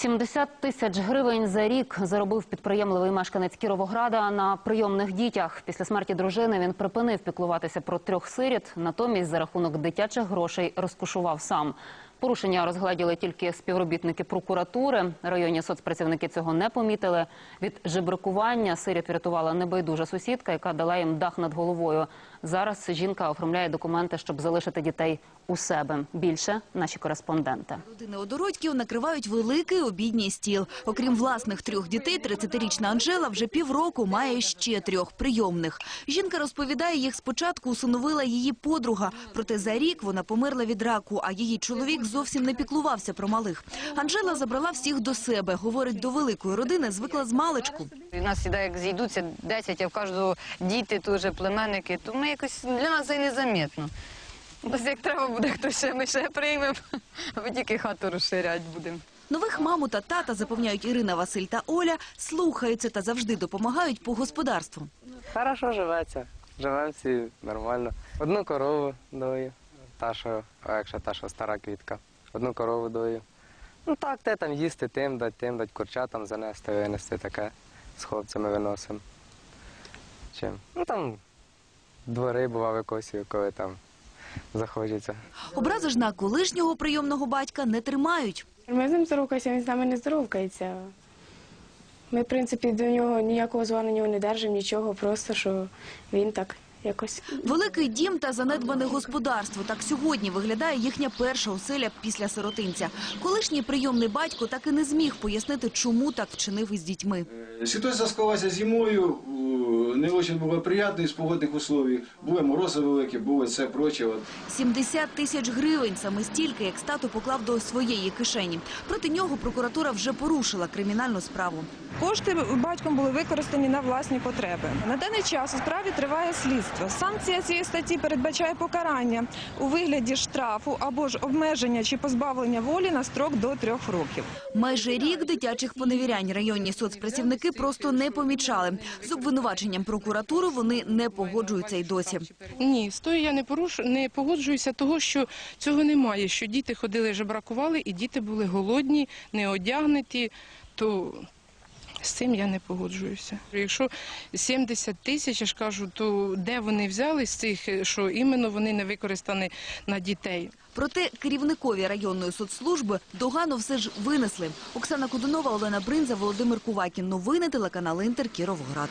70 тисяч гривень за рік заробив підприємливий мешканець Кіровограда на прийомних дітях. Після смерті дружини він припинив піклуватися про трьох сиріт, натомість за рахунок дитячих грошей розкошував сам. Порушення розгледіли тільки співробітники прокуратури. Районні соцпрацівники цього не помітили. Від жебракування сиріт врятувала небайдужа сусідка, яка дала їм дах над головою. Зараз жінка оформляє документи, щоб залишити дітей у себе. Більше наші кореспонденти. Родини одородьків накривають великий обідній стіл. Окрім власних трьох дітей, 30-річна Анжела вже півроку має ще трьох прийомних. Жінка розповідає, їх спочатку усиновила її подруга. Проте за рік вона померла від раку, а її чоловік зовсім не піклувався про малих. Анжела забрала всіх до себе. Говорить, до великої родини звикла з маличку. У нас завжди, як зійдуться 10, а в кожного діти теж, племенники, то ми якось для нас це незамітно. Ось як треба буде, хто ще ми ще приймемо, аби тільки хату розширяти будемо. Нових маму та тата, запевняють Ірина, Василь та Оля, слухаються та завжди допомагають по господарству. Хорошо живеться. Живемо всі нормально. Одну корову дою, та що, а якщо та, що стара квітка. Одну корову дою. Ну так, те там їсти, тим дать, тим дать, курчатам занести, винести таке. З хлопцями виносимо. Чим? Ну там двори бува викосію, коли там захочеться. Образи ж на колишнього прийомного батька не тримають. Ми з ним здоровкаємося, він з нами не здоровкається. Ми, в принципі, до нього ніякого звернення не держимо, нічого, просто що він так якось. Великий дім та занедбане господарство. Так сьогодні виглядає їхня перша оселя після сиротинця. Колишній прийомний батько так і не зміг пояснити, чому так вчинив із дітьми. Ситуація склалася зимою, е, не дуже було приємно з погодних условий. Були морози великі, було це проче. От. 70 тисяч гривень саме стільки, як стату поклав до своєї кишені. Проти нього прокуратура вже порушила кримінальну справу. Кошти батьком були використані на власні потреби. На даний час у справі триває слідство. Санкція цієї статті передбачає покарання у вигляді штрафу або ж обмеження чи позбавлення волі на строк до трьох років. Майже рік дитячих поневірянь районні соцпрацівники просто не помічали. З обвинуваченням прокуратури вони не погоджуються й досі. Ні, з тою я не порушу, не погоджуюся, того що цього немає. Що діти ходили, жебракували, і діти були голодні, не одягнуті, то з цим я не погоджуюся. Якщо 70 тисяч, я ж кажу, то де вони взяли з цих, що іменно вони не використані на дітей? Проте керівникові районної соцслужби догану все ж винесли. Оксана Кудунова, Олена Бринза, Володимир Кувакін. Новини телеканал Інтер Кіровоград.